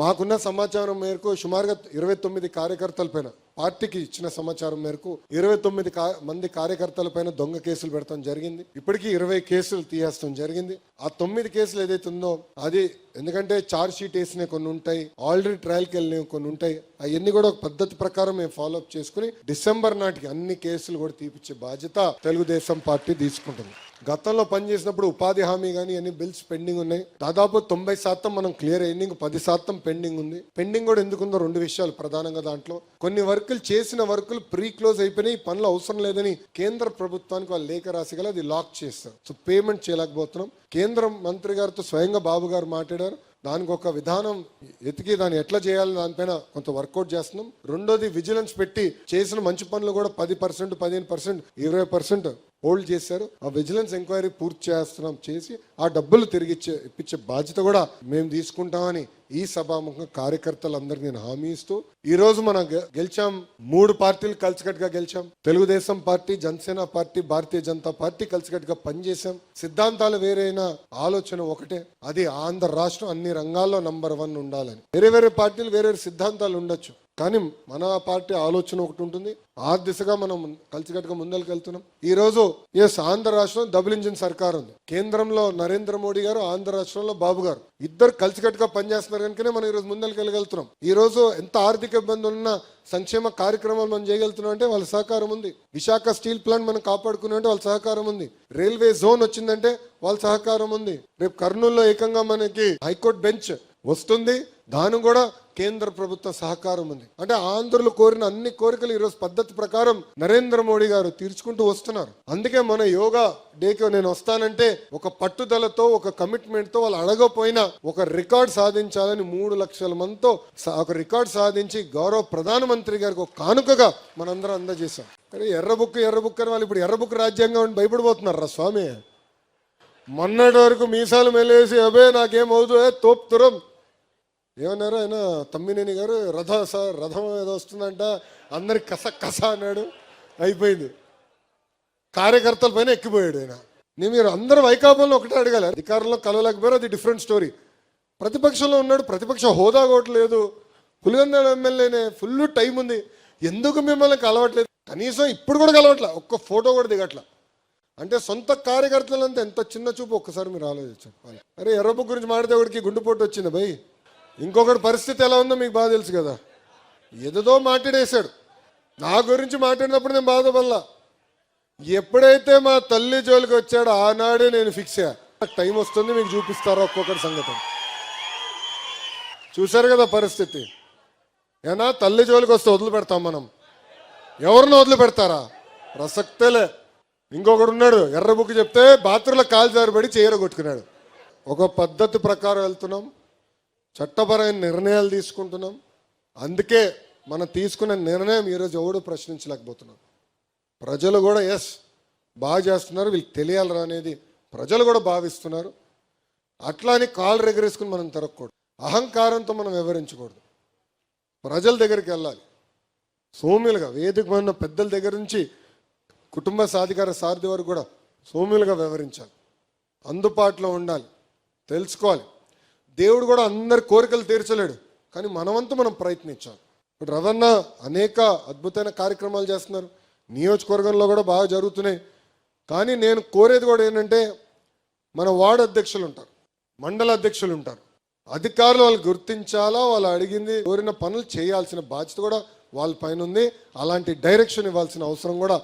మాకున్న సమాచారం మేరకు సుమారుగా ఇరవై తొమ్మిది కార్యకర్తల పైన పార్టీకి ఇచ్చిన సమాచారం మేరకు ఇరవై తొమ్మిది మంది కార్యకర్తల పైన దొంగ కేసులు పెడతాం జరిగింది. ఇప్పటికీ ఇరవై కేసులు తీయేస్తాం జరిగింది. ఆ తొమ్మిది కేసులు ఏదైతే ఉందో అది ఎందుకంటే చార్జ్ షీట్ వేసినవి కొన్ని ఉంటాయి ఆల్రెడీ ట్రయల్కి వెళ్ళినవి కొన్ని ఉంటాయి. అవన్నీ కూడా ఒక పద్ధతి ప్రకారం మేము ఫాలో అప్ చేసుకుని డిసెంబర్ నాటికి అన్ని కేసులు కూడా తీపిచ్చే బాధ్యత తెలుగుదేశం పార్టీ తీసుకుంటుంది. గతంలో పనిచేసినప్పుడు ఉపాధి హామీ కానీ అన్ని బిల్స్ పెండింగ్ ఉన్నాయి. దాదాపు తొంభై శాతం మనం క్లియర్ అయ్యింది ఇంక పది శాతం పెండింగ్ ఉంది. పెండింగ్ కూడా ఎందుకుందో రెండు విషయాలు ప్రధానంగా దాంట్లో. కొన్ని వర్కులు చేసిన వర్కులు ప్రీ క్లోజ్ అయిపోయినాయి పనులు అవసరం లేదని కేంద్ర ప్రభుత్వానికి వాళ్ళు లేఖ రాసి గల అది లాక్ చేస్తారు సో పేమెంట్ చేయలేకపోతున్నాం. కేంద్ర మంత్రి గారితో స్వయంగా బాబు గారు మాట్లాడారు. దానికి ఒక విధానం ఎతికి దాన్ని ఎట్లా చేయాలి దానిపైన కొంత వర్కౌట్ చేస్తున్నాం. రెండోది విజిలెన్స్ పెట్టి చేసిన మంచి పనులు కూడా పది పర్సెంట్ పదిహేను పర్సెంట్ ఇరవై పర్సెంట్ హోల్డ్ చేశారు. ఆ విజిలెన్స్ ఎంక్వైరీ పూర్తి చేస్తున్నాం చేసి ఆ డబ్బులు తిరిగి ఇచ్చే ఇప్పించే బాధ్యత కూడా మేము తీసుకుంటామని ఈ సభాముఖం కార్యకర్తలందరికీ నేను హామీ ఇస్తూ ఈ రోజు మనం గెలిచాం. మూడు పార్టీలు కలిసికట్టుగా గెలిచాం. Telugu Desam party Janasena party Bharatiya Janata party కలిసికట్టుగా పనిచేశాం. సిద్ధాంతాలు వేరైన ఆలోచన ఒకటే అది ఆంధ్ర రాష్ట్రం అన్ని రంగాల్లో నంబర్ వన్ ఉండాలని. వేరే వేరే పార్టీలు వేరే వేరే సిద్ధాంతాలు ఉండొచ్చు. కానీ మన పార్టీ ఆలోచన ఒకటి ఉంటుంది. ఆ దిశగా మనం కలిసికట్టుగా ముందరికి వెళ్తున్నాం. ఈ రోజు ఎస్ ఆంధ్ర రాష్ట్రం డబుల్ ఇంజిన్ సర్కార్ ఉంది కేంద్రంలో నరేంద్ర మోడీ గారు ఆంధ్ర రాష్ట్రంలో బాబు గారు. ఇద్దరు కలిసికట్టుగా పనిచేస్తున్నారు కనుకనే మనం ఈ రోజు ఈరోజు ఈ రోజు ఎంత ఆర్థిక ఇబ్బందులు ఉన్నా సంక్షేమ కార్యక్రమాలు మనం చేయగలుగుతున్నాం అంటే వాళ్ళ సహకారం ఉంది. విశాఖ స్టీల్ ప్లాంట్ మనం కాపాడుకున్నాం అంటే వాళ్ళ సహకారం ఉంది. రైల్వే జోన్ వచ్చిందంటే వాళ్ళ సహకారం ఉంది. రేపు కర్నూలులో ఏకంగా మనకి హైకోర్టు బెంచ్ వస్తుంది. దాని కూడా కేంద్ర ప్రభుత్వ సహకారం ఉంది. అంటే ఆంధ్రులు కోరిన అన్ని కోరికలు ఈరోజు పద్ధతి ప్రకారం నరేంద్ర మోడీ గారు తీర్చుకుంటూ వస్తున్నారు. అందుకే మన యోగా డేకి నేను వస్తానంటే ఒక పట్టుదలతో ఒక కమిట్మెంట్తో వాళ్ళు అడగపోయినా ఒక రికార్డ్ సాధించాలని మూడు లక్షల మందితో ఒక రికార్డ్ సాధించి గౌరవ ప్రధానమంత్రి గారికి ఒక కానుకగా మనందరం అందజేశాం. కానీ ఎర్రబుక్ ఎర్రబుక్ అని వాళ్ళు ఇప్పుడు ఎర్రబుక్ రాజ్యాంగం అని భయపడిపోతున్నారు రా స్వామి. మొన్నటి వరకు మీసాలు మెలేసి అబే నాకేం తోపుతురం. ఏమన్నారు ఆయన తమ్మినేని గారు రథ సార్ రథం ఏదో వస్తుందంట అందరి కస కస అన్నాడు. అయిపోయింది. కార్యకర్తల పైన ఎక్కిపోయాడు ఆయన. నేను మీరు అందరూ వైకాపంలో ఒకటే అడగాలి. అధికారంలో కలవలేకపోయారు అది డిఫరెంట్ స్టోరీ ప్రతిపక్షంలో ఉన్నాడు ప్రతిపక్ష హోదా కూడా లేదు. ఎమ్మెల్యేనే ఫుల్ టైం ఉంది. ఎందుకు మిమ్మల్ని కలవట్లేదు? కనీసం ఇప్పుడు కూడా కలవట్లే? ఒక్క ఫోటో కూడా దిగట్లా? అంటే సొంత కార్యకర్తలంతా ఎంత చిన్న చూపు? ఒక్కసారి మీరు ఆలోచించండి. అరే ఎర్రబుక్ గురించి మాడితే ఒకటికి గుండెపోటు వచ్చింది భయ్ ఇంకొకటి పరిస్థితి ఎలా ఉందో మీకు బాగా తెలుసు కదా. ఏదేదో మాట్లాడేశాడు. నా గురించి మాట్లాడినప్పుడు నేను బాధపడలా. ఎప్పుడైతే మా తల్లి జోలికి వచ్చాడో ఆనాడే నేను ఫిక్స్ అయ్యా. నాకు టైం వస్తుంది మీకు చూపిస్తారా ఒక్కొక్కటి సంగతి చూశారు కదా పరిస్థితి. ఏనా తల్లి జోలికి వస్తే వదిలిపెడతాం మనం. ఎవరిని వదిలిపెడతారా? ప్రసక్తేలే. ఇంకొకడు ఉన్నాడు ఎర్ర బుక్ చెప్తే బాత్రూంలో కాలు జారిపడి చీర కొట్టుకున్నాడు. ఒక పద్ధతి ప్రకారం వెళ్తున్నాం. చట్టపరమైన నిర్ణయాలు తీసుకుంటున్నాం. అందుకే మనం తీసుకున్న నిర్ణయం ఈరోజు ఎవడు ప్రశ్నించలేకపోతున్నాం. ప్రజలు కూడా ఎస్ బాగా చేస్తున్నారు వీళ్ళకి తెలియాలరా అనేది ప్రజలు కూడా భావిస్తున్నారు. అట్లా అని కాలు రెగరేసుకుని మనం తిరగకూడదు. అహంకారంతో మనం వివరించకూడదు ప్రజల దగ్గరికి వెళ్ళాలి. సోమ్యులుగా వేదిక ఉన్న పెద్దల దగ్గర నుంచి కుటుంబ సాధికార సారథి వరకు కూడా సోమ్యులుగా వివరించాలి అందుబాటులో ఉండాలి. తెలుసుకోవాలి. దేవుడు కూడా అందరి కోరికలు తీర్చలేడు. కానీ మనవంతు మనం ప్రయత్నించాలి. ఇప్పుడు రవన్న అనేక అద్భుతమైన కార్యక్రమాలు చేస్తున్నారు. నియోజకవర్గంలో కూడా బాగా జరుగుతున్నాయి. కానీ నేను కోరేది కూడా ఏంటంటే మన వార్డు అధ్యక్షులు ఉంటారు మండల అధ్యక్షులు ఉంటారు. అధికారులు వాళ్ళు గుర్తించాలా వాళ్ళు అడిగింది కోరిన పనులు చేయాల్సిన బాధ్యత కూడా వాళ్ళ పైన ఉంది. అలాంటి డైరెక్షన్ ఇవ్వాల్సిన అవసరం కూడా